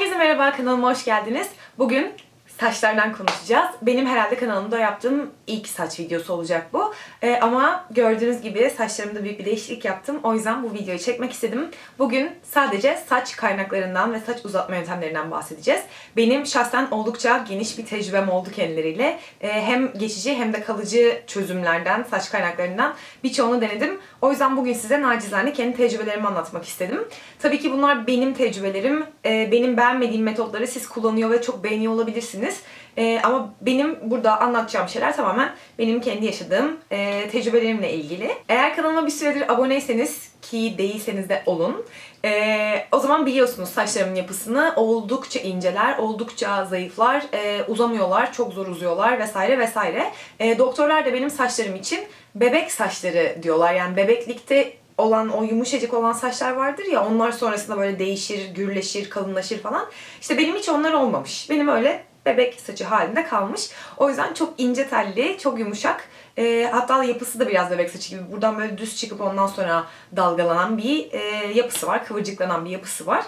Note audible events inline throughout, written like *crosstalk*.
Herkese merhaba kanalıma hoş geldiniz. Bugün saçlardan konuşacağız. Benim herhalde kanalımda yaptığım ilk saç videosu olacak bu. Ee, ama gördüğünüz gibi saçlarımda büyük bir değişiklik yaptım. O yüzden bu videoyu çekmek istedim. Bugün sadece saç kaynaklarından ve saç uzatma yöntemlerinden bahsedeceğiz. Benim şahsen oldukça geniş bir tecrübem oldu kendileriyle. Ee, hem geçici hem de kalıcı çözümlerden, saç kaynaklarından birçoğunu denedim. O yüzden bugün size nacizane kendi tecrübelerimi anlatmak istedim. Tabii ki bunlar benim tecrübelerim. Ee, benim beğenmediğim metotları siz kullanıyor ve çok beğeniyor olabilirsiniz. Ee, ama benim burada anlatacağım şeyler tamamen benim kendi yaşadığım e, tecrübelerimle ilgili. Eğer kanalıma bir süredir aboneyseniz ki değilseniz de olun. Ee, o zaman biliyorsunuz saçlarımın yapısını oldukça inceler, oldukça zayıflar, e, uzamıyorlar, çok zor uzuyorlar vesaire vesaire. E, doktorlar da benim saçlarım için bebek saçları diyorlar. Yani bebeklikte olan o yumuşacık olan saçlar vardır ya onlar sonrasında böyle değişir, gürleşir, kalınlaşır falan. İşte benim hiç onlar olmamış. Benim öyle bebek saçı halinde kalmış. O yüzden çok ince telli, çok yumuşak. E, hatta yapısı da biraz bebek saçı gibi. Buradan böyle düz çıkıp ondan sonra dalgalanan bir e, yapısı var. Kıvırcıklanan bir yapısı var.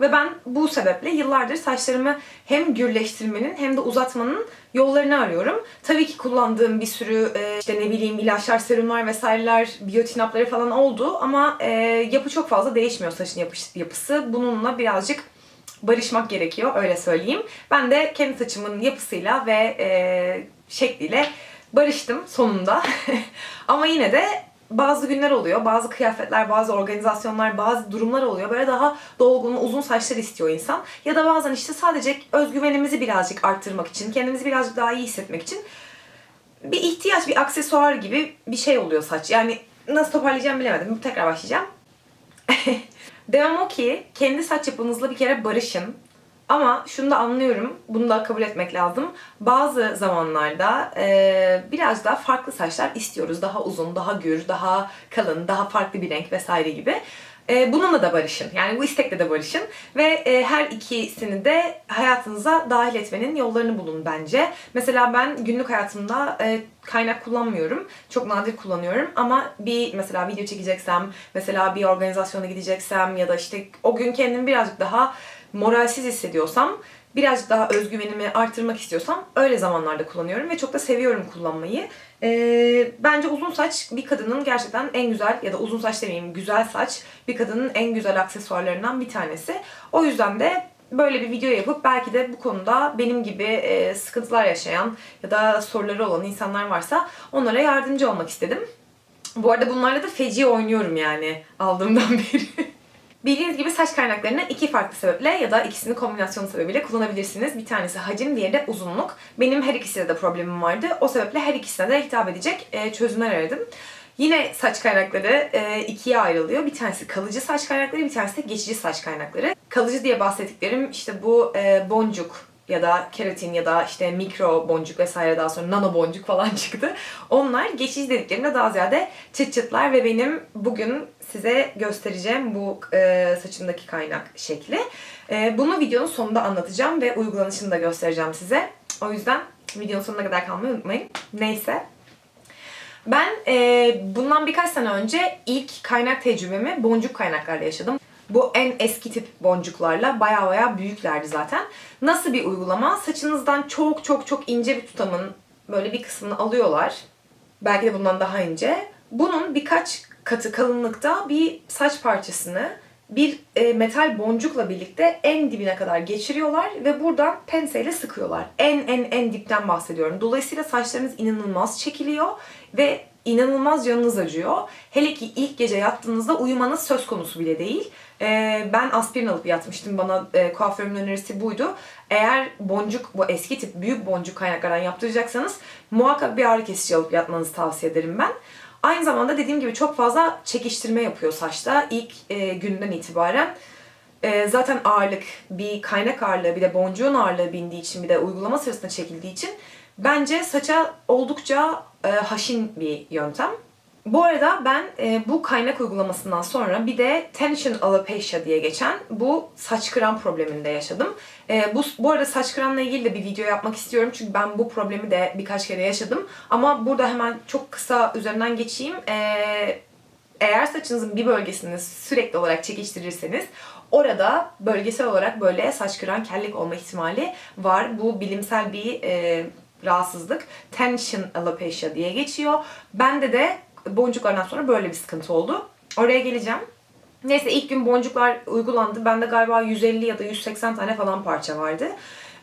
Ve ben bu sebeple yıllardır saçlarımı hem gürleştirmenin hem de uzatmanın yollarını arıyorum. Tabii ki kullandığım bir sürü e, işte ne bileyim ilaçlar, serumlar vesaireler, biyotin hapları falan oldu ama e, yapı çok fazla değişmiyor saçın yapış, yapısı. Bununla birazcık barışmak gerekiyor öyle söyleyeyim. Ben de kendi saçımın yapısıyla ve e, şekliyle barıştım sonunda. *laughs* Ama yine de bazı günler oluyor, bazı kıyafetler, bazı organizasyonlar, bazı durumlar oluyor. Böyle daha dolgun, uzun saçlar istiyor insan. Ya da bazen işte sadece özgüvenimizi birazcık arttırmak için, kendimizi birazcık daha iyi hissetmek için bir ihtiyaç, bir aksesuar gibi bir şey oluyor saç. Yani nasıl toparlayacağım bilemedim. Tekrar başlayacağım. *laughs* Devam o ki kendi saç yapınızla bir kere barışın. Ama şunu da anlıyorum, bunu da kabul etmek lazım. Bazı zamanlarda e, biraz daha farklı saçlar istiyoruz. Daha uzun, daha gür, daha kalın, daha farklı bir renk vesaire gibi. E, bununla da barışın. Yani bu istekle de barışın. Ve e, her ikisini de hayatınıza dahil etmenin yollarını bulun bence. Mesela ben günlük hayatımda e, kaynak kullanmıyorum. Çok nadir kullanıyorum. Ama bir mesela video çekeceksem, mesela bir organizasyona gideceksem ya da işte o gün kendimi birazcık daha moralsiz hissediyorsam, birazcık daha özgüvenimi arttırmak istiyorsam öyle zamanlarda kullanıyorum ve çok da seviyorum kullanmayı. Ee, bence uzun saç bir kadının gerçekten en güzel ya da uzun saç demeyeyim güzel saç bir kadının en güzel aksesuarlarından bir tanesi. O yüzden de böyle bir video yapıp belki de bu konuda benim gibi e, sıkıntılar yaşayan ya da soruları olan insanlar varsa onlara yardımcı olmak istedim. Bu arada bunlarla da feci oynuyorum yani aldığımdan *laughs* beri. Bildiğiniz gibi saç kaynaklarını iki farklı sebeple ya da ikisini kombinasyonu sebebiyle kullanabilirsiniz. Bir tanesi hacim, diğeri de uzunluk. Benim her ikisiyle de problemim vardı. O sebeple her ikisine de hitap edecek e, çözümler aradım. Yine saç kaynakları e, ikiye ayrılıyor. Bir tanesi kalıcı saç kaynakları, bir tanesi de geçici saç kaynakları. Kalıcı diye bahsettiklerim işte bu e, boncuk ya da keratin ya da işte mikro boncuk vesaire daha sonra nano boncuk falan *laughs* çıktı. Onlar geçici dediklerimde daha ziyade çıt çıtlar ve benim bugün size göstereceğim bu e, saçımdaki kaynak şekli. E, bunu videonun sonunda anlatacağım ve uygulanışını da göstereceğim size. O yüzden videonun sonuna kadar kalmayı unutmayın. Neyse. Ben e, bundan birkaç sene önce ilk kaynak tecrübemi boncuk kaynaklarla yaşadım. Bu en eski tip boncuklarla baya baya büyüklerdi zaten. Nasıl bir uygulama? Saçınızdan çok çok çok ince bir tutamın böyle bir kısmını alıyorlar. Belki de bundan daha ince. Bunun birkaç katı kalınlıkta bir saç parçasını bir e, metal boncukla birlikte en dibine kadar geçiriyorlar ve buradan penseyle sıkıyorlar. En en en dipten bahsediyorum. Dolayısıyla saçlarınız inanılmaz çekiliyor ve inanılmaz canınız acıyor. Hele ki ilk gece yattığınızda uyumanız söz konusu bile değil. Ee, ben aspirin alıp yatmıştım. Bana e, kuaförümün önerisi buydu. Eğer boncuk, bu eski tip büyük boncuk kaynaklardan yaptıracaksanız muhakkak bir ağrı kesici alıp yatmanızı tavsiye ederim ben. Aynı zamanda dediğim gibi çok fazla çekiştirme yapıyor saçta ilk e, günden itibaren. E, zaten ağırlık, bir kaynak ağırlığı, bir de boncuğun ağırlığı bindiği için, bir de uygulama sırasında çekildiği için bence saça oldukça e, haşin bir yöntem. Bu arada ben e, bu kaynak uygulamasından sonra bir de tension alopecia diye geçen bu saç kıran probleminde yaşadım. E, bu, bu arada saç kıranla ilgili de bir video yapmak istiyorum çünkü ben bu problemi de birkaç kere yaşadım. Ama burada hemen çok kısa üzerinden geçeyim. E, eğer saçınızın bir bölgesini sürekli olarak çekiştirirseniz orada bölgesel olarak böyle saç kıran kellik olma ihtimali var. Bu bilimsel bir e, rahatsızlık. Tension alopecia diye geçiyor. Bende de boncuklardan sonra böyle bir sıkıntı oldu. Oraya geleceğim. Neyse ilk gün boncuklar uygulandı. Bende galiba 150 ya da 180 tane falan parça vardı.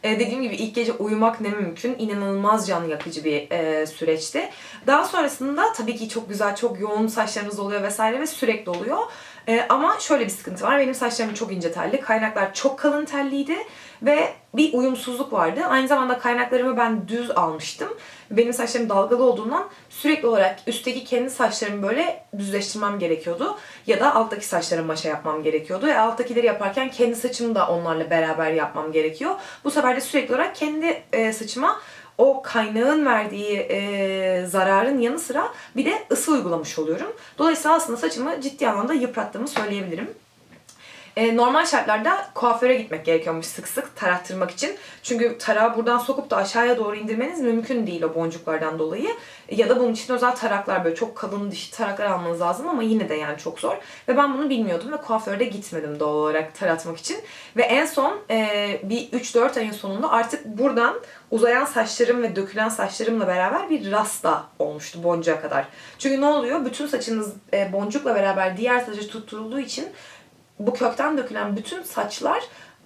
Ee, dediğim gibi ilk gece uyumak ne mümkün. İnanılmaz can yakıcı bir e, süreçti. Daha sonrasında tabii ki çok güzel, çok yoğun saçlarınız oluyor vesaire ve sürekli oluyor. Ee, ama şöyle bir sıkıntı var. Benim saçlarım çok ince telli. Kaynaklar çok kalın telliydi. Ve bir uyumsuzluk vardı. Aynı zamanda kaynaklarımı ben düz almıştım. Benim saçlarım dalgalı olduğundan sürekli olarak üstteki kendi saçlarımı böyle düzleştirmem gerekiyordu. Ya da alttaki saçlarımı maşa yapmam gerekiyordu. E, alttakileri yaparken kendi saçımı da onlarla beraber yapmam gerekiyor. Bu sefer de sürekli olarak kendi e, saçıma o kaynağın verdiği e, zararın yanı sıra bir de ısı uygulamış oluyorum. Dolayısıyla aslında saçımı ciddi anlamda yıprattığımı söyleyebilirim. E, normal şartlarda kuaföre gitmek gerekiyormuş sık sık tarattırmak için. Çünkü tarağı buradan sokup da aşağıya doğru indirmeniz mümkün değil o boncuklardan dolayı. Ya da bunun için özel taraklar böyle çok kalın dişi taraklar almanız lazım ama yine de yani çok zor. Ve ben bunu bilmiyordum ve kuaförde gitmedim doğal olarak taratmak için. Ve en son e, bir 3-4 ayın sonunda artık buradan uzayan saçlarım ve dökülen saçlarımla beraber bir rasta olmuştu boncuğa kadar. Çünkü ne oluyor? Bütün saçınız e, boncukla beraber diğer saça tutturulduğu için bu kökten dökülen bütün saçlar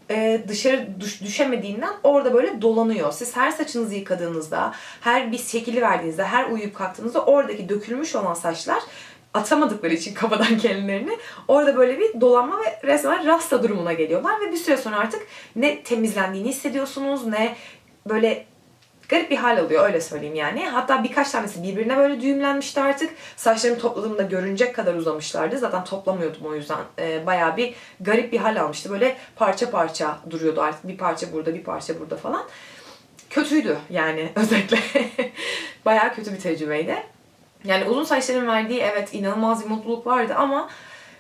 e, dışarı düş, düşemediğinden orada böyle dolanıyor. Siz her saçınızı yıkadığınızda, her bir şekili verdiğinizde, her uyuyup kalktığınızda oradaki dökülmüş olan saçlar atamadıkları için kafadan *laughs* kendilerini orada böyle bir dolanma ve resmen rasta durumuna geliyorlar ve bir süre sonra artık ne temizlendiğini hissediyorsunuz ne böyle garip bir hal alıyor öyle söyleyeyim yani. Hatta birkaç tanesi birbirine böyle düğümlenmişti artık. Saçlarımı topladığımda görünecek kadar uzamışlardı. Zaten toplamıyordum o yüzden. Ee, bayağı bir garip bir hal almıştı. Böyle parça parça duruyordu artık. Bir parça burada, bir parça burada falan. Kötüydü yani *laughs* özetle. bayağı kötü bir tecrübeydi. Yani uzun saçların verdiği evet inanılmaz bir mutluluk vardı ama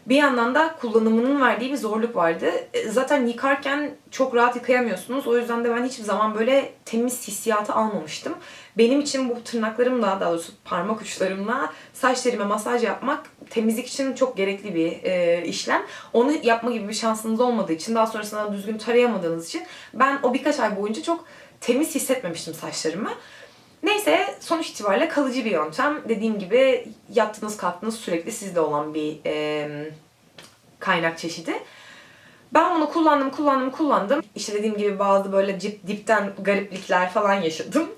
bir yandan da kullanımının verdiği bir zorluk vardı. E, Zaten yıkarken çok rahat yıkayamıyorsunuz. O yüzden de ben hiçbir zaman böyle temiz hissiyatı almamıştım. Benim için bu tırnaklarımla, daha doğrusu parmak uçlarımla saçlarıma masaj yapmak temizlik için çok gerekli bir e, işlem. Onu yapma gibi bir şansınız olmadığı için, daha sonrasında düzgün tarayamadığınız için ben o birkaç ay boyunca çok temiz hissetmemiştim saçlarımı. Neyse sonuç itibariyle kalıcı bir yöntem. Dediğim gibi yattınız kalktınız sürekli sizde olan bir e, kaynak çeşidi. Ben bunu kullandım, kullandım, kullandım. İşte dediğim gibi bazı böyle cip, dipten gariplikler falan yaşadım.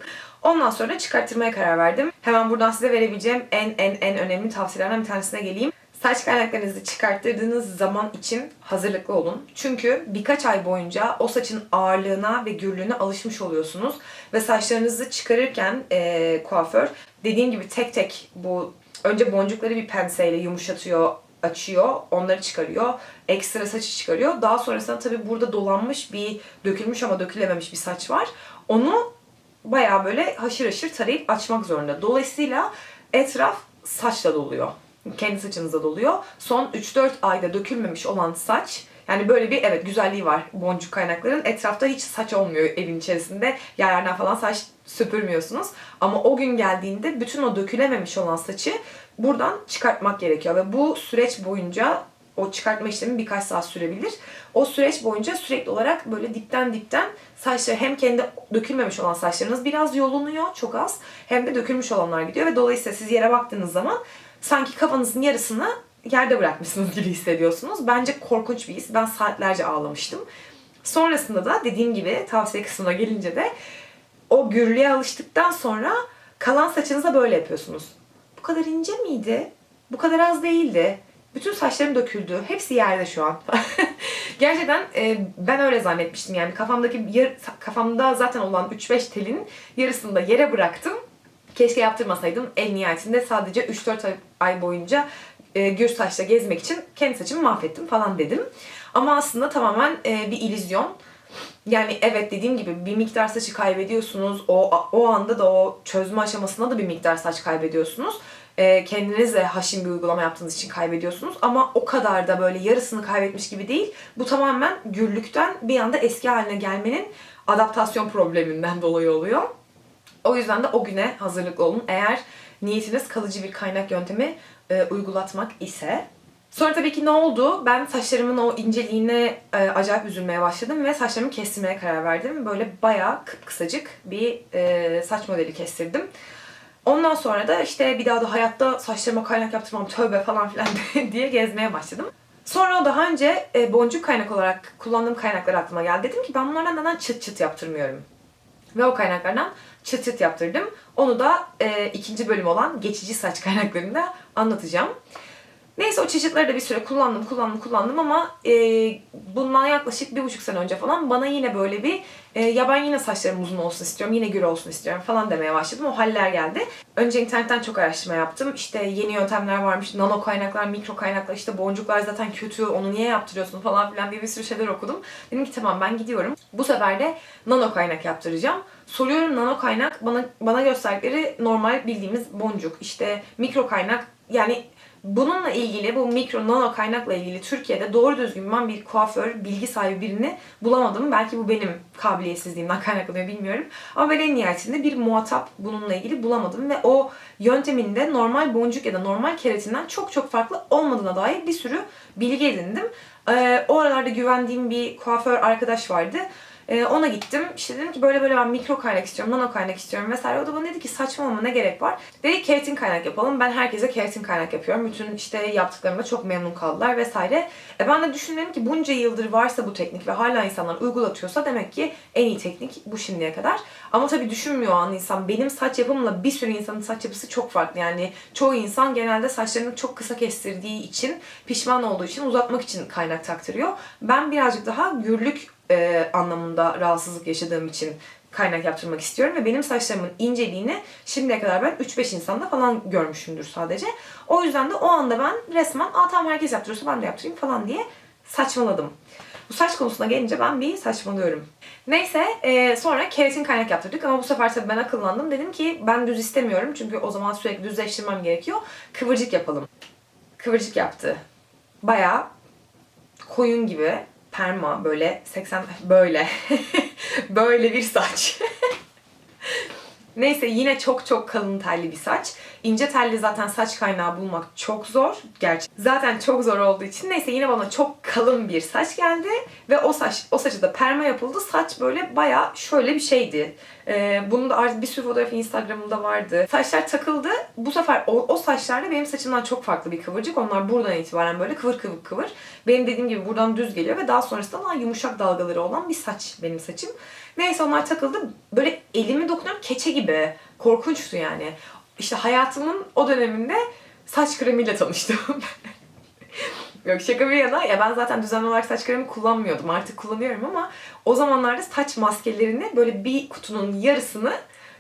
Ondan sonra çıkarttırmaya karar verdim. Hemen buradan size verebileceğim en en en önemli tavsiyelerden bir tanesine geleyim. Saç kaynaklarınızı çıkarttırdığınız zaman için hazırlıklı olun. Çünkü birkaç ay boyunca o saçın ağırlığına ve gürlüğüne alışmış oluyorsunuz. Ve saçlarınızı çıkarırken eee, kuaför dediğim gibi tek tek bu önce boncukları bir penseyle yumuşatıyor, açıyor, onları çıkarıyor. Ekstra saçı çıkarıyor. Daha sonrasında tabii burada dolanmış bir, dökülmüş ama dökülememiş bir saç var. Onu bayağı böyle haşır haşır tarayıp açmak zorunda. Dolayısıyla etraf saçla doluyor. Kendi saçınıza doluyor. Son 3-4 ayda dökülmemiş olan saç yani böyle bir evet güzelliği var boncuk kaynakların. Etrafta hiç saç olmuyor evin içerisinde. Yerlerden falan saç süpürmüyorsunuz. Ama o gün geldiğinde bütün o dökülememiş olan saçı buradan çıkartmak gerekiyor. Ve bu süreç boyunca o çıkartma işlemi birkaç saat sürebilir. O süreç boyunca sürekli olarak böyle dipten dipten saçları hem kendi dökülmemiş olan saçlarınız biraz yolunuyor çok az hem de dökülmüş olanlar gidiyor ve dolayısıyla siz yere baktığınız zaman sanki kafanızın yarısını yerde bırakmışsınız gibi hissediyorsunuz. Bence korkunç bir his. Ben saatlerce ağlamıştım. Sonrasında da dediğim gibi tavsiye kısmına gelince de o gürlüğe alıştıktan sonra kalan saçınıza böyle yapıyorsunuz. Bu kadar ince miydi? Bu kadar az değildi. Bütün saçlarım döküldü. Hepsi yerde şu an. *laughs* Gerçekten e, ben öyle zannetmiştim yani kafamdaki yar- kafamda zaten olan 3-5 telin yarısını da yere bıraktım. Keşke yaptırmasaydım. En nihayetinde sadece 3-4 ay- boyunca e, gür saçla gezmek için kendi saçımı mahvettim falan dedim. Ama aslında tamamen e, bir illüzyon. Yani evet dediğim gibi bir miktar saçı kaybediyorsunuz. O o anda da o çözme aşamasında da bir miktar saç kaybediyorsunuz. Ee, kendinizle haşin bir uygulama yaptığınız için kaybediyorsunuz. Ama o kadar da böyle yarısını kaybetmiş gibi değil. Bu tamamen gürlükten bir anda eski haline gelmenin adaptasyon probleminden *laughs* dolayı oluyor. O yüzden de o güne hazırlıklı olun. Eğer niyetiniz kalıcı bir kaynak yöntemi e, uygulatmak ise Sonra tabii ki ne oldu? Ben saçlarımın o inceliğine e, acayip üzülmeye başladım ve saçlarımı kestirmeye karar verdim. Böyle bayağı kısacık bir e, saç modeli kestirdim. Ondan sonra da işte bir daha da hayatta saçlarıma kaynak yaptırmam tövbe falan filan *laughs* diye gezmeye başladım. Sonra daha önce e, boncuk kaynak olarak kullandığım kaynaklar aklıma geldi. Dedim ki ben bunlardan neden çıt çıt yaptırmıyorum? Ve o kaynaklardan çıt çıt yaptırdım. Onu da e, ikinci bölüm olan geçici saç kaynaklarında anlatacağım. Neyse o çeşitleri de bir süre kullandım, kullandım, kullandım ama e, bundan yaklaşık bir buçuk sene önce falan bana yine böyle bir e, ya ben yine saçlarım uzun olsun istiyorum, yine gür olsun istiyorum falan demeye başladım. O haller geldi. Önce internetten çok araştırma yaptım. İşte yeni yöntemler varmış, nano kaynaklar, mikro kaynaklar, işte boncuklar zaten kötü, onu niye yaptırıyorsun falan filan diye bir sürü şeyler okudum. Dedim ki tamam ben gidiyorum. Bu sefer de nano kaynak yaptıracağım. Soruyorum nano kaynak, bana bana gösterdikleri normal bildiğimiz boncuk. İşte mikro kaynak yani Bununla ilgili, bu mikro nano kaynakla ilgili Türkiye'de doğru düzgün ben bir kuaför, bilgi sahibi birini bulamadım. Belki bu benim kabiliyetsizliğimden *laughs* kaynaklanıyor bilmiyorum. Ama ben en nihayetinde bir muhatap bununla ilgili bulamadım ve o yöntemin de normal boncuk ya da normal keratinden çok çok farklı olmadığına dair bir sürü bilgi edindim. Ee, o aralarda güvendiğim bir kuaför arkadaş vardı. Ee, ona gittim. İşte dedim ki böyle böyle ben mikro kaynak istiyorum, nano kaynak istiyorum vesaire. O da bana dedi ki saçmalama ne gerek var? Dedi keratin kaynak yapalım. Ben herkese keratin kaynak yapıyorum. Bütün işte yaptıklarımda çok memnun kaldılar vesaire. E ben de düşündüm ki bunca yıldır varsa bu teknik ve hala insanlar uygulatıyorsa demek ki en iyi teknik bu şimdiye kadar. Ama tabii düşünmüyor an insan. Benim saç yapımla bir sürü insanın saç yapısı çok farklı. Yani çoğu insan genelde saçlarını çok kısa kestirdiği için, pişman olduğu için uzatmak için kaynak taktırıyor. Ben birazcık daha gürlük e, anlamında rahatsızlık yaşadığım için kaynak yaptırmak istiyorum ve benim saçlarımın inceliğini şimdiye kadar ben 3-5 insanda falan görmüşümdür sadece. O yüzden de o anda ben resmen aa tamam herkes yaptırıyorsa ben de yaptırayım falan diye saçmaladım. Bu saç konusuna gelince ben bir saçmalıyorum. Neyse e, sonra keratin kaynak yaptırdık ama bu sefer tabii ben akıllandım. Dedim ki ben düz istemiyorum çünkü o zaman sürekli düzleştirmem gerekiyor. Kıvırcık yapalım. Kıvırcık yaptı. Bayağı koyun gibi perma böyle 80 böyle *laughs* böyle bir saç. *laughs* Neyse yine çok çok kalın telli bir saç. İnce telli zaten saç kaynağı bulmak çok zor. Gerçi zaten çok zor olduğu için neyse yine bana çok kalın bir saç geldi ve o saç o saçı da perma yapıldı. Saç böyle baya şöyle bir şeydi. Ee, bunun da artık bir sürü fotoğrafı Instagram'ımda vardı. Saçlar takıldı. Bu sefer o, o saçlarda benim saçımdan çok farklı bir kıvırcık. Onlar buradan itibaren böyle kıvır kıvır kıvır. Benim dediğim gibi buradan düz geliyor ve daha sonrasında daha yumuşak dalgaları olan bir saç benim saçım. Neyse onlar takıldı. Böyle elimi dokunuyorum keçe gibi. Korkunçtu yani. İşte hayatımın o döneminde saç kremiyle tanıştım. *laughs* Yok şaka bir yana ya ben zaten düzenli olarak saç kremi kullanmıyordum. Artık kullanıyorum ama o zamanlarda saç maskelerini böyle bir kutunun yarısını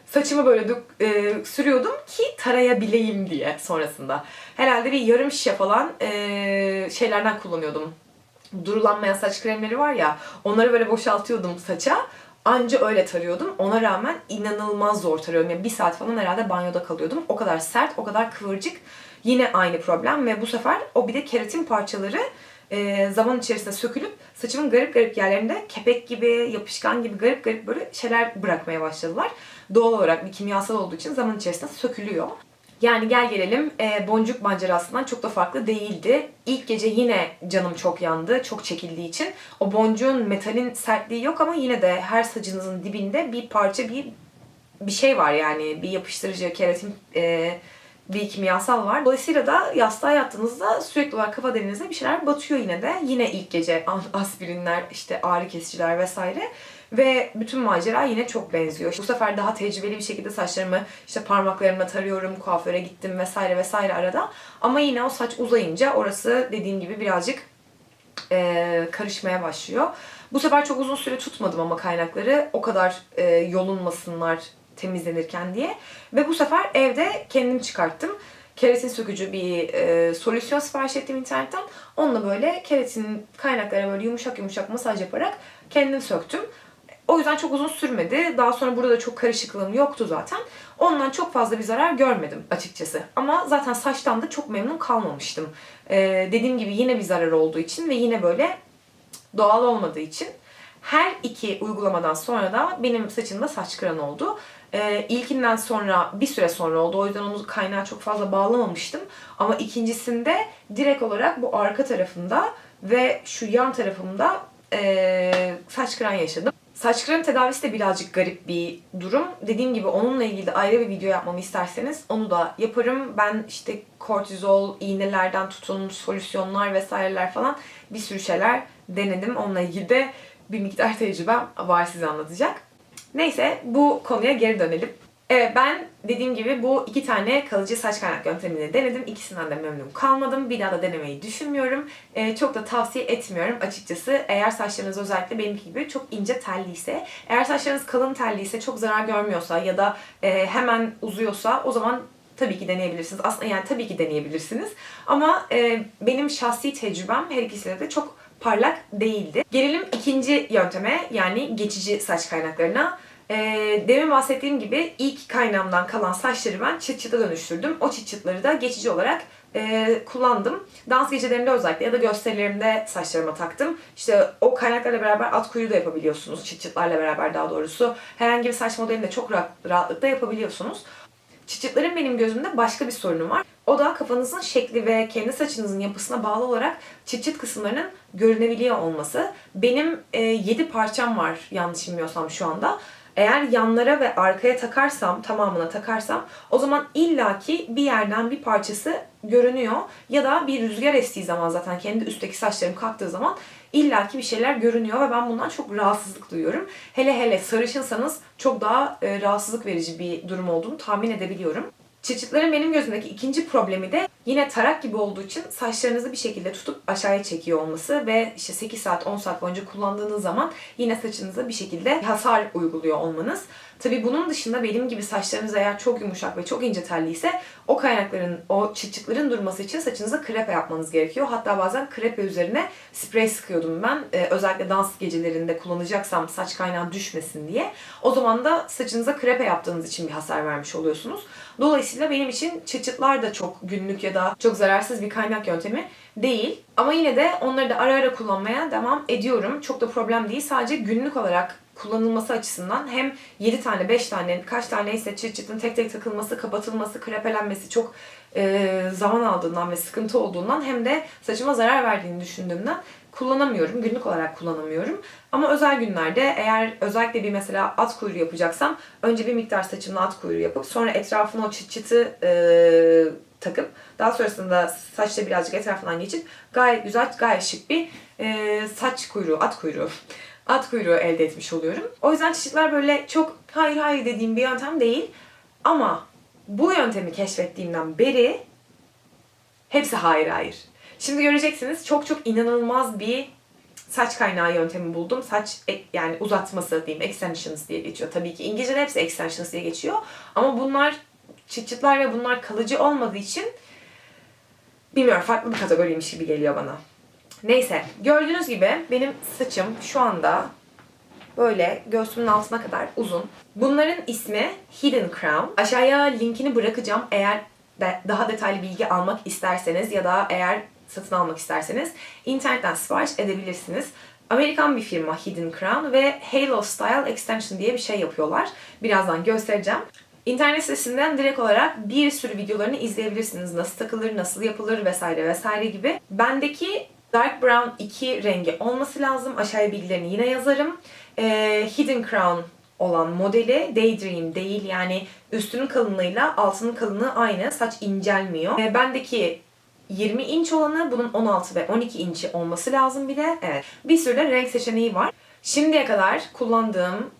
saçımı böyle dök, e, sürüyordum ki tarayabileyim diye sonrasında. Herhalde bir yarım şişe falan e, şeylerden kullanıyordum. Durulanmayan saç kremleri var ya onları böyle boşaltıyordum saça. Anca öyle tarıyordum. Ona rağmen inanılmaz zor tarıyorum. Yani bir saat falan herhalde banyoda kalıyordum. O kadar sert, o kadar kıvırcık. Yine aynı problem ve bu sefer o bir de keratin parçaları e, zaman içerisinde sökülüp saçımın garip garip yerlerinde kepek gibi, yapışkan gibi garip garip böyle şeyler bırakmaya başladılar. Doğal olarak bir kimyasal olduğu için zaman içerisinde sökülüyor. Yani gel gelelim e, boncuk macerasından çok da farklı değildi. İlk gece yine canım çok yandı, çok çekildiği için. O boncuğun metalin sertliği yok ama yine de her saçınızın dibinde bir parça bir bir şey var yani bir yapıştırıcı keratin e, bir kimyasal var. Dolayısıyla da yastığa yattığınızda sürekli olarak kafa derinize bir şeyler batıyor yine de. Yine ilk gece aspirinler, işte ağrı kesiciler vesaire. Ve bütün macera yine çok benziyor. Bu sefer daha tecrübeli bir şekilde saçlarımı işte parmaklarımla tarıyorum, kuaföre gittim vesaire vesaire arada. Ama yine o saç uzayınca orası dediğim gibi birazcık e, karışmaya başlıyor. Bu sefer çok uzun süre tutmadım ama kaynakları o kadar e, yolunmasınlar temizlenirken diye. Ve bu sefer evde kendim çıkarttım. Keratin sökücü bir e, solüsyon sipariş ettim internetten. Onunla böyle keratin kaynaklara böyle yumuşak yumuşak masaj yaparak kendim söktüm. O yüzden çok uzun sürmedi. Daha sonra burada da çok karışıklığım yoktu zaten. Ondan çok fazla bir zarar görmedim açıkçası. Ama zaten saçtan da çok memnun kalmamıştım. Ee, dediğim gibi yine bir zarar olduğu için ve yine böyle doğal olmadığı için. Her iki uygulamadan sonra da benim saçımda saç kıran oldu. Ee, ilkinden sonra bir süre sonra oldu. O yüzden onu kaynağa çok fazla bağlamamıştım. Ama ikincisinde direkt olarak bu arka tarafında ve şu yan tarafımda ee, saç kıran yaşadım. Saç kıran tedavisi de birazcık garip bir durum. Dediğim gibi onunla ilgili ayrı bir video yapmamı isterseniz onu da yaparım. Ben işte kortizol, iğnelerden tutun, solüsyonlar vesaireler falan bir sürü şeyler denedim. Onunla ilgili de bir miktar tecrübem var size anlatacak. Neyse bu konuya geri dönelim. Evet ben dediğim gibi bu iki tane kalıcı saç kaynak yöntemini denedim. İkisinden de memnun kalmadım. Bir daha da denemeyi düşünmüyorum. Ee, çok da tavsiye etmiyorum açıkçası. Eğer saçlarınız özellikle benimki gibi çok ince telliyse, eğer saçlarınız kalın telliyse, çok zarar görmüyorsa ya da e, hemen uzuyorsa o zaman tabii ki deneyebilirsiniz. Aslında yani tabii ki deneyebilirsiniz. Ama e, benim şahsi tecrübem her ikisiyle de çok parlak değildi. Gelelim ikinci yönteme yani geçici saç kaynaklarına. Ee, demin bahsettiğim gibi ilk kaynağımdan kalan saçları ben çıt çıta dönüştürdüm. O çıt çıtları da geçici olarak e, kullandım. Dans gecelerinde özellikle ya da gösterilerimde saçlarıma taktım. İşte o kaynaklarla beraber at kuyruğu da yapabiliyorsunuz. Çıt çıtlarla beraber daha doğrusu. Herhangi bir saç modelini de çok rahat, rahatlıkla yapabiliyorsunuz. Çıtçıtların benim gözümde başka bir sorunu var. O da kafanızın şekli ve kendi saçınızın yapısına bağlı olarak çıt çıt kısımlarının görünebiliyor olması. Benim e, 7 parçam var yanlış bilmiyorsam şu anda. Eğer yanlara ve arkaya takarsam, tamamına takarsam o zaman illaki bir yerden bir parçası görünüyor. Ya da bir rüzgar estiği zaman zaten kendi üstteki saçlarım kalktığı zaman illaki bir şeyler görünüyor ve ben bundan çok rahatsızlık duyuyorum. Hele hele sarışınsanız çok daha e, rahatsızlık verici bir durum olduğunu tahmin edebiliyorum. Çıçıtların benim gözümdeki ikinci problemi de yine tarak gibi olduğu için saçlarınızı bir şekilde tutup aşağıya çekiyor olması ve işte 8 saat 10 saat boyunca kullandığınız zaman yine saçınıza bir şekilde hasar uyguluyor olmanız. Tabi bunun dışında benim gibi saçlarınız eğer çok yumuşak ve çok ince telliyse o kaynakların, o çıtçıkların durması için saçınıza krepe yapmanız gerekiyor. Hatta bazen krepe üzerine sprey sıkıyordum ben. Ee, özellikle dans gecelerinde kullanacaksam saç kaynağı düşmesin diye. O zaman da saçınıza krepe yaptığınız için bir hasar vermiş oluyorsunuz. Dolayısıyla benim için çıtçıtlar da çok günlük ya da çok zararsız bir kaynak yöntemi değil. Ama yine de onları da ara ara kullanmaya devam ediyorum. Çok da problem değil. Sadece günlük olarak kullanılması açısından hem 7 tane, 5 tane, kaç taneyse çıt çıtın tek tek takılması, kapatılması, krepelenmesi çok e, zaman aldığından ve sıkıntı olduğundan hem de saçıma zarar verdiğini düşündüğümden kullanamıyorum. Günlük olarak kullanamıyorum. Ama özel günlerde eğer özellikle bir mesela at kuyruğu yapacaksam önce bir miktar saçımla at kuyruğu yapıp sonra etrafına o çıt çıtı e, takıp daha sonrasında saçla birazcık etrafından geçip gayet güzel, gayet şık bir e, saç kuyruğu, at kuyruğu at kuyruğu elde etmiş oluyorum. O yüzden çeşitler böyle çok hayır hayır dediğim bir yöntem değil. Ama bu yöntemi keşfettiğimden beri hepsi hayır hayır. Şimdi göreceksiniz çok çok inanılmaz bir saç kaynağı yöntemi buldum. Saç e- yani uzatması diyeyim, extensions diye geçiyor. Tabii ki İngilizce'de hepsi extensions diye geçiyor. Ama bunlar çıt çıtlar ve bunlar kalıcı olmadığı için bilmiyorum farklı bir kategoriymiş gibi geliyor bana. Neyse gördüğünüz gibi benim saçım şu anda böyle göğsümün altına kadar uzun. Bunların ismi Hidden Crown. Aşağıya linkini bırakacağım eğer de daha detaylı bilgi almak isterseniz ya da eğer satın almak isterseniz internetten sipariş edebilirsiniz. Amerikan bir firma Hidden Crown ve Halo Style Extension diye bir şey yapıyorlar. Birazdan göstereceğim. İnternet sitesinden direkt olarak bir sürü videolarını izleyebilirsiniz. Nasıl takılır, nasıl yapılır vesaire vesaire gibi. Bendeki Dark Brown 2 rengi olması lazım. Aşağıya bilgilerini yine yazarım. Ee, Hidden Crown olan modeli Daydream değil yani üstünün kalınlığıyla altının kalınlığı aynı. Saç incelmiyor. Ee, bendeki 20 inç olanı bunun 16 ve 12 inçi olması lazım bir de. Evet. Bir sürü de renk seçeneği var. Şimdiye kadar kullandığım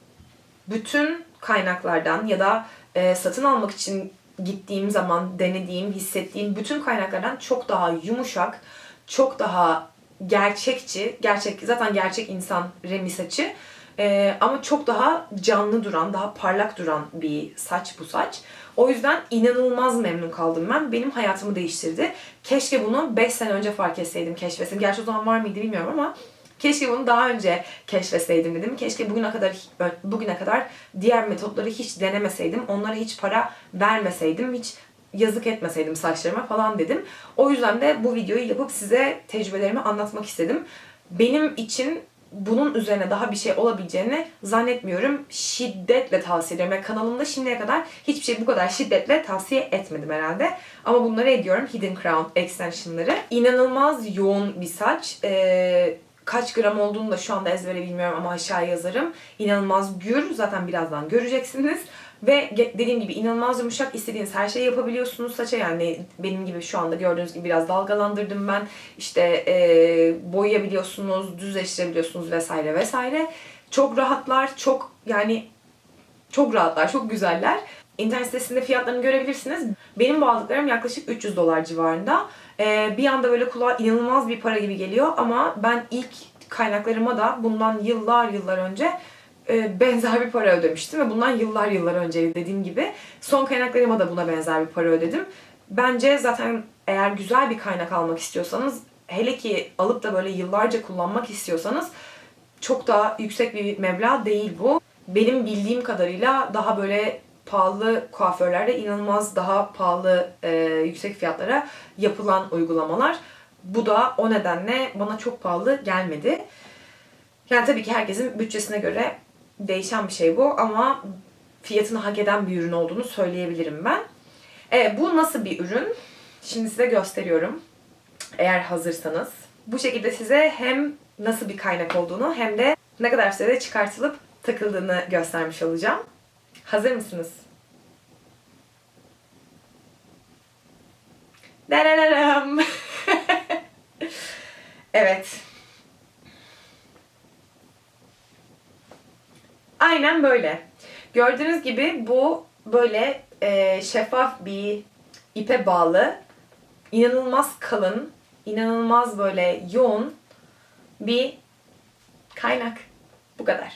bütün kaynaklardan ya da e, satın almak için gittiğim zaman denediğim, hissettiğim bütün kaynaklardan çok daha yumuşak, çok daha gerçekçi, gerçek zaten gerçek insan Remi saçı. Ee, ama çok daha canlı duran, daha parlak duran bir saç bu saç. O yüzden inanılmaz memnun kaldım ben. Benim hayatımı değiştirdi. Keşke bunu 5 sene önce fark etseydim, keşfetseydim. Gerçi o zaman var mıydı bilmiyorum ama keşke bunu daha önce keşfetseydim dedim. Keşke bugüne kadar bugüne kadar diğer metotları hiç denemeseydim. Onlara hiç para vermeseydim. Hiç yazık etmeseydim saçlarıma falan dedim. O yüzden de bu videoyu yapıp size tecrübelerimi anlatmak istedim. Benim için bunun üzerine daha bir şey olabileceğini zannetmiyorum. Şiddetle tavsiye ediyorum. Yani kanalımda şimdiye kadar hiçbir şey bu kadar şiddetle tavsiye etmedim herhalde. Ama bunları ediyorum. Hidden Crown extensionları. İnanılmaz yoğun bir saç. Ee, kaç gram olduğunu da şu anda ezbere bilmiyorum ama aşağıya yazarım. İnanılmaz gür. Zaten birazdan göreceksiniz. Ve dediğim gibi inanılmaz yumuşak. istediğiniz her şeyi yapabiliyorsunuz saça. Yani benim gibi şu anda gördüğünüz gibi biraz dalgalandırdım ben. İşte e, boyayabiliyorsunuz, düzleştirebiliyorsunuz vesaire vesaire. Çok rahatlar, çok yani çok rahatlar, çok güzeller. İnternet sitesinde fiyatlarını görebilirsiniz. Benim bu aldıklarım yaklaşık 300 dolar civarında. Ee, bir anda böyle kulağa inanılmaz bir para gibi geliyor ama ben ilk kaynaklarıma da bundan yıllar yıllar önce benzer bir para ödemiştim ve bundan yıllar yıllar önce dediğim gibi son kaynaklarıma da buna benzer bir para ödedim. Bence zaten eğer güzel bir kaynak almak istiyorsanız hele ki alıp da böyle yıllarca kullanmak istiyorsanız çok daha yüksek bir meblağ değil bu. Benim bildiğim kadarıyla daha böyle pahalı kuaförlerde inanılmaz daha pahalı e, yüksek fiyatlara yapılan uygulamalar. Bu da o nedenle bana çok pahalı gelmedi. Yani tabii ki herkesin bütçesine göre değişen bir şey bu ama fiyatını hak eden bir ürün olduğunu söyleyebilirim ben. E, bu nasıl bir ürün? Şimdi size gösteriyorum. Eğer hazırsanız. Bu şekilde size hem nasıl bir kaynak olduğunu hem de ne kadar sürede çıkartılıp takıldığını göstermiş olacağım. Hazır mısınız? Darararam. *laughs* evet. Aynen böyle. Gördüğünüz gibi bu böyle e, şeffaf bir ipe bağlı, inanılmaz kalın, inanılmaz böyle yoğun bir kaynak. Bu kadar.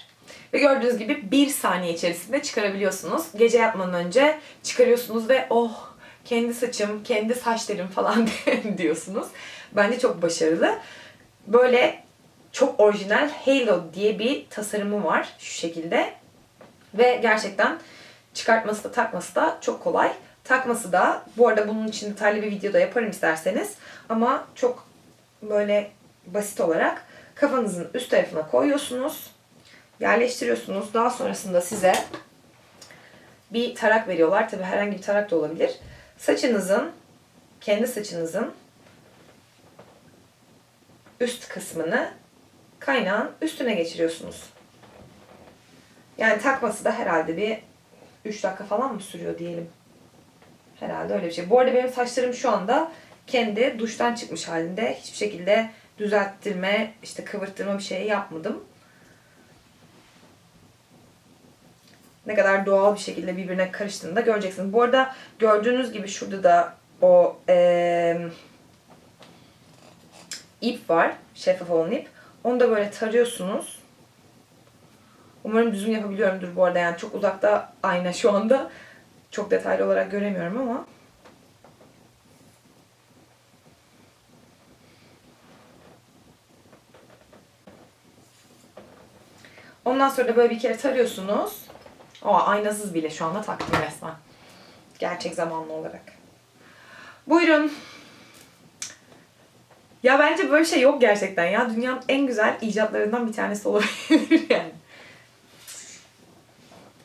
Ve gördüğünüz gibi bir saniye içerisinde çıkarabiliyorsunuz. Gece yatmadan önce çıkarıyorsunuz ve oh kendi saçım, kendi saçlarım falan *laughs* diyorsunuz. Bence çok başarılı. Böyle çok orijinal Halo diye bir tasarımı var şu şekilde. Ve gerçekten çıkartması da takması da çok kolay. Takması da bu arada bunun için detaylı bir video da yaparım isterseniz. Ama çok böyle basit olarak kafanızın üst tarafına koyuyorsunuz. Yerleştiriyorsunuz. Daha sonrasında size bir tarak veriyorlar. Tabi herhangi bir tarak da olabilir. Saçınızın, kendi saçınızın üst kısmını kaynağın üstüne geçiriyorsunuz. Yani takması da herhalde bir 3 dakika falan mı sürüyor diyelim. Herhalde öyle bir şey. Bu arada benim saçlarım şu anda kendi duştan çıkmış halinde. Hiçbir şekilde düzelttirme, işte kıvırttırma bir şey yapmadım. Ne kadar doğal bir şekilde birbirine karıştığını da göreceksiniz. Bu arada gördüğünüz gibi şurada da o eee ip var. Şeffaf olan ip. Onu da böyle tarıyorsunuz. Umarım düzgün yapabiliyorumdur bu arada. Yani çok uzakta ayna şu anda. Çok detaylı olarak göremiyorum ama. Ondan sonra da böyle bir kere tarıyorsunuz. O aynasız bile şu anda taktım resmen. Gerçek zamanlı olarak. Buyurun. Ya bence böyle şey yok gerçekten ya. Dünyanın en güzel icatlarından bir tanesi olabilir *laughs* yani.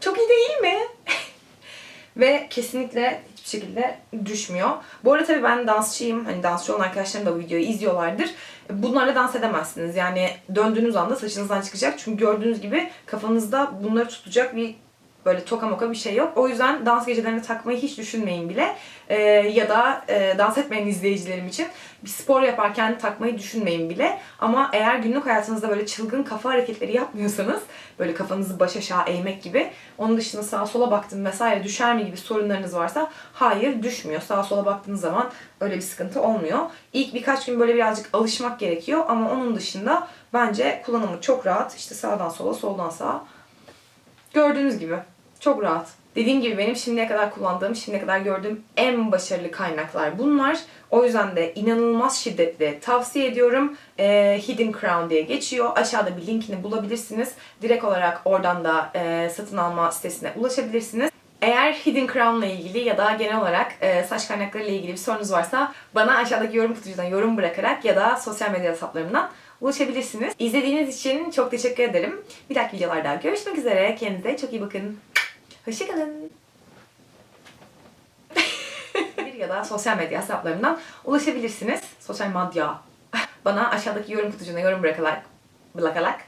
Çok iyi değil mi? *laughs* Ve kesinlikle hiçbir şekilde düşmüyor. Bu arada tabii ben dansçıyım. Hani dansçı olan arkadaşlarım da bu videoyu izliyorlardır. Bunlarla dans edemezsiniz. Yani döndüğünüz anda saçınızdan çıkacak. Çünkü gördüğünüz gibi kafanızda bunları tutacak bir böyle toka moka bir şey yok. O yüzden dans gecelerinde takmayı hiç düşünmeyin bile. Ee, ya da e, dans etmeyen izleyicilerim için bir spor yaparken takmayı düşünmeyin bile. Ama eğer günlük hayatınızda böyle çılgın kafa hareketleri yapmıyorsanız, böyle kafanızı baş aşağı eğmek gibi, onun dışında sağa sola baktım vesaire düşer mi gibi sorunlarınız varsa hayır düşmüyor. Sağa sola baktığınız zaman öyle bir sıkıntı olmuyor. İlk birkaç gün böyle birazcık alışmak gerekiyor ama onun dışında bence kullanımı çok rahat. İşte sağdan sola, soldan sağa Gördüğünüz gibi çok rahat. Dediğim gibi benim şimdiye kadar kullandığım, şimdiye kadar gördüğüm en başarılı kaynaklar bunlar. O yüzden de inanılmaz şiddetli tavsiye ediyorum. Ee, Hidden Crown diye geçiyor. Aşağıda bir linkini bulabilirsiniz. Direkt olarak oradan da e, satın alma sitesine ulaşabilirsiniz. Eğer Hidden Crown ile ilgili ya da genel olarak e, saç kaynakları ile ilgili bir sorunuz varsa bana aşağıdaki yorum kutucuğundan yorum bırakarak ya da sosyal medya hesaplarımdan ulaşabilirsiniz. İzlediğiniz için çok teşekkür ederim. Bir dahaki videolarda görüşmek üzere. Kendinize çok iyi bakın. Hoşçakalın. bir ya da sosyal medya hesaplarımdan ulaşabilirsiniz. Sosyal medya. Bana aşağıdaki yorum kutucuğuna yorum bırakarak, bırakarak